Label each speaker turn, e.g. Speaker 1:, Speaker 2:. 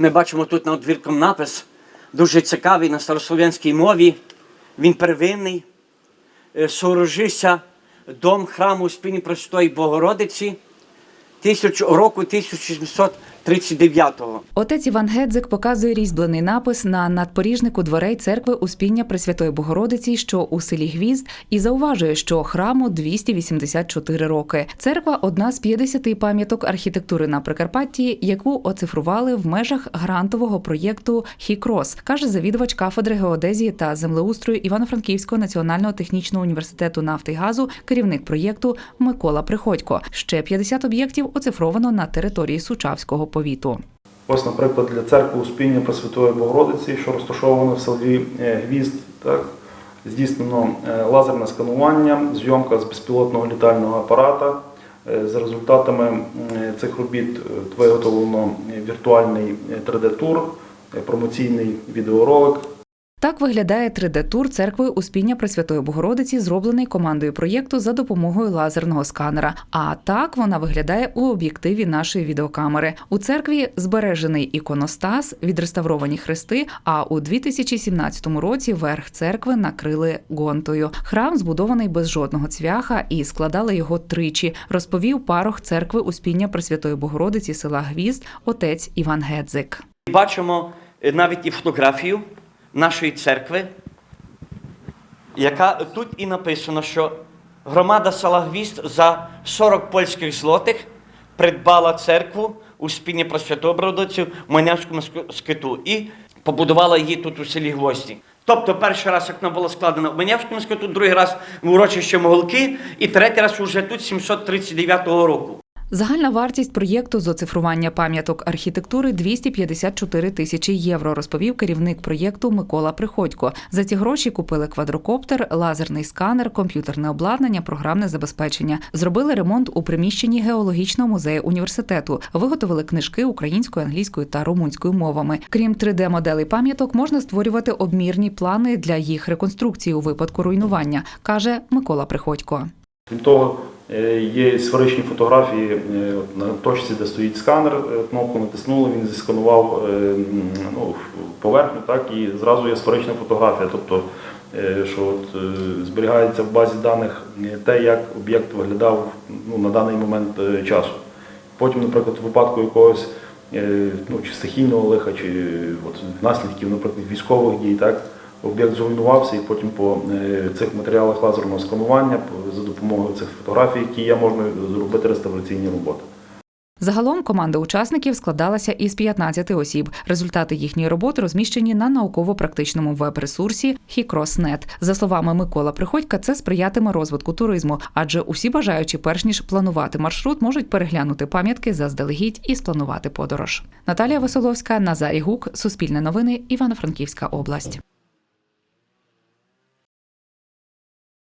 Speaker 1: Ми бачимо тут над двірком напис, дуже цікавий на старослов'янській мові. Він первинний. Сорожися Сооружився дом храму Спині Простої Богородиці тисяч, року 1739-го.
Speaker 2: Отець Іван Гедзик показує різьблений напис на надпоріжнику дверей церкви Успіння Пресвятої Богородиці, що у селі Гвізд, і зауважує, що храму 284 роки. Церква одна з 50 пам'яток архітектури на Прикарпатті, яку оцифрували в межах грантового проєкту Хікрос, каже завідувач кафедри геодезії та землеустрою Івано-Франківського національного технічного університету нафти і газу, керівник проєкту Микола Приходько. Ще 50 об'єктів оцифровано на території Сучавського повіту.
Speaker 3: Ось, наприклад, для церкви Успіння Пресвятої Богородиці, що розташовано в селі е, Гвізд, так, здійснено е, лазерне сканування, зйомка з безпілотного літального апарата. Е, За результатами цих робіт виготовлено віртуальний 3D-тур, е, промоційний відеоролик,
Speaker 2: Так виглядає 3D-тур церкви Успіння Пресвятої Богородиці, зроблений командою проєкту за допомогою лазерного сканера. А так вона виглядає у об'єктиві нашої відеокамери. У церкві збережений іконостас, відреставровані хрести. А у 2017 році верх церкви накрили гонтою. Храм збудований без жодного цвяха і складали його тричі. Розповів парох церкви Успіння Пресвятої Богородиці села Гвізд, отець Іван Гедзик.
Speaker 1: Бачимо е, навіть і фотографію нашої церкви, яка тут і написано, що громада села Гвізд за 40 польських злотих придбала церкву у спільні Пресвятого Богородицю в Манявському скиту і побудувала її тут у селі Гвозді. Тобто перший раз, як вона була складена в Манявському скиту, другий раз в урочище Моголки і третій раз уже тут 739 року.
Speaker 2: Загальна вартість проєкту з оцифрування пам'яток архітектури 254 тисячі євро, розповів керівник проєкту Микола Приходько. За ці гроші купили квадрокоптер, лазерний сканер, комп'ютерне обладнання, програмне забезпечення. Зробили ремонт у приміщенні геологічного музею університету. Виготовили книжки українською, англійською та румунською мовами. Крім 3D-моделей пам'яток, можна створювати обмірні плани для їх реконструкції у випадку руйнування, каже Микола Приходько.
Speaker 3: Крім того, є сферичні фотографії е, на точці, де стоїть сканер, е, кнопку натиснули, він зісканував е, ну, поверхню, так, і зразу є сферична фотографія. Тобто, е, що от, е, зберігається в базі даних е, те, як об'єкт виглядав ну, на даний момент е, часу. Потім, наприклад, у випадку якогось е, ну, чи стихійного лиха, чи е, от, наслідків, наприклад, військових дій, так, об'єкт зруйнувався, і потім по е, цих матеріалах лазерного сканування за допомогою цих фотографій, які є, можна зробити реставраційні роботи.
Speaker 2: Загалом команда учасників складалася із 15 осіб. Результати їхньої роботи розміщені на науково-практичному веб-ресурсі Hikros.net. За словами Микола Приходька, це сприятиме розвитку туризму, адже усі бажаючі, перш ніж планувати маршрут, можуть переглянути пам'ятки заздалегідь і спланувати подорож. Наталія Веселовська, Назарій Гук, Суспільне новини, Івано-Франківська область.